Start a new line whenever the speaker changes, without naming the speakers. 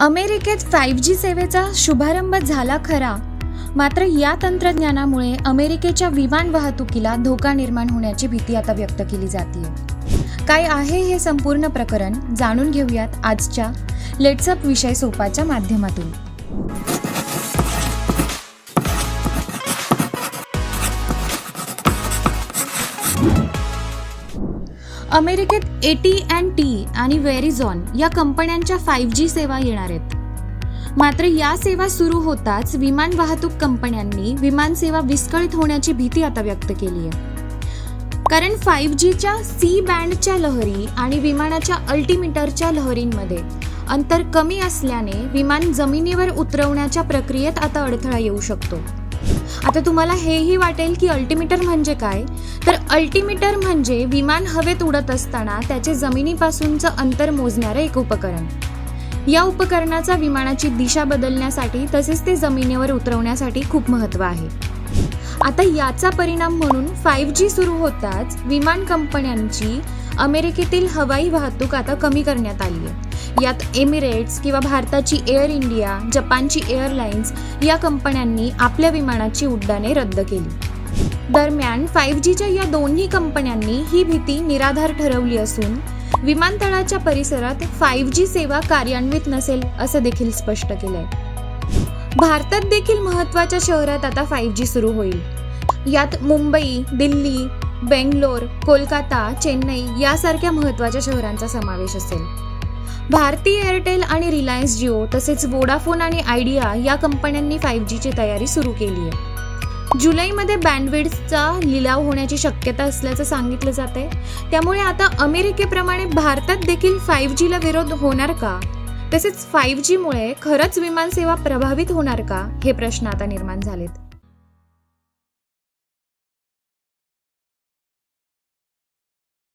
अमेरिकेत five G सेवेचा शुभारंभ झाला खरा. मात्र या तंत्रज्ञानामुळे अमेरिकेच्या विमान वाहतुकीला धोका निर्माण होण्याची भीती आता व्यक्त केली जाते काय आहे हे संपूर्ण प्रकरण जाणून घेऊयात आजच्या लेट्सअप विषय सोपाच्या माध्यमातून. अमेरिकेत ए टी अँड टी आणि वेरिझॉन या कंपन्यांच्या फाईव्ह जी सेवा येणार आहेत. मात्र या सेवा सुरू होताच विमान वाहतूक कंपन्यांनी विमानसेवा विस्कळीत होण्याची भीती आता व्यक्त केली आहे. कारण फाईव्ह जीच्या सी बँडच्या लहरी आणि विमानाच्या अल्टीमीटरच्या लहरींमध्ये अंतर कमी असल्याने विमान जमिनीवर उतरवण्याच्या प्रक्रियेत आता अडथळा येऊ शकतो. आता तुम्हाला हेही वाटेल की अल्टिमीटर म्हणजे काय? तर अल्टीमीटर म्हणजे विमान हवेत उडत असताना त्याचे जमिनीपासूनचं अंतर मोजणारं एक उपकरण. या उपकरणाचा विमानाची दिशा बदलण्यासाठी तसेच ते जमिनीवर उतरवण्यासाठी खूप महत्त्व आहे. आता याचा परिणाम म्हणून फाईव्ह जी सुरू होताच विमान कंपन्यांची अमेरिकेतील हवाई वाहतूक आता कमी करण्यात आली आहे. यात एमिरेट्स किंवा भारताची एअर इंडिया जपानची एअरलाइन्स या कंपन्यांनी आपल्या विमानाची उड्डाणे रद्द केली. दरम्यान फाईव्ह जीच्या या दोन्ही कंपन्यांनी ही भीती निराधार ठरवली असून विमानतळाच्या परिसरात फाईव्ह जी सेवा कार्यान्वित नसेल असं देखील स्पष्ट केलंय. भारतात देखील महत्त्वाच्या शहरात आता फाईव्ह जी सुरू होईल. यात मुंबई दिल्ली बेंगलोर कोलकाता चेन्नई यासारख्या महत्त्वाच्या शहरांचा समावेश असेल. भारतीय एअरटेल आणि रिलायन्स जिओ तसेच वोडाफोन आणि आयडिया या कंपन्यांनी फाईव्ह जीची तयारी सुरू केली आहे. जुलैमध्ये बँडविड्सचा लिलाव होण्याची शक्यता असल्याचं सांगितलं जात आहे त्यामुळे आता अमेरिकेप्रमाणे भारतात देखील फाईव्ह जीला विरोध होणार का? तसेच फाईव्ह जीमुळे खरंच विमानसेवा प्रभावित होणार का? हे प्रश्न आता निर्माण झालेत.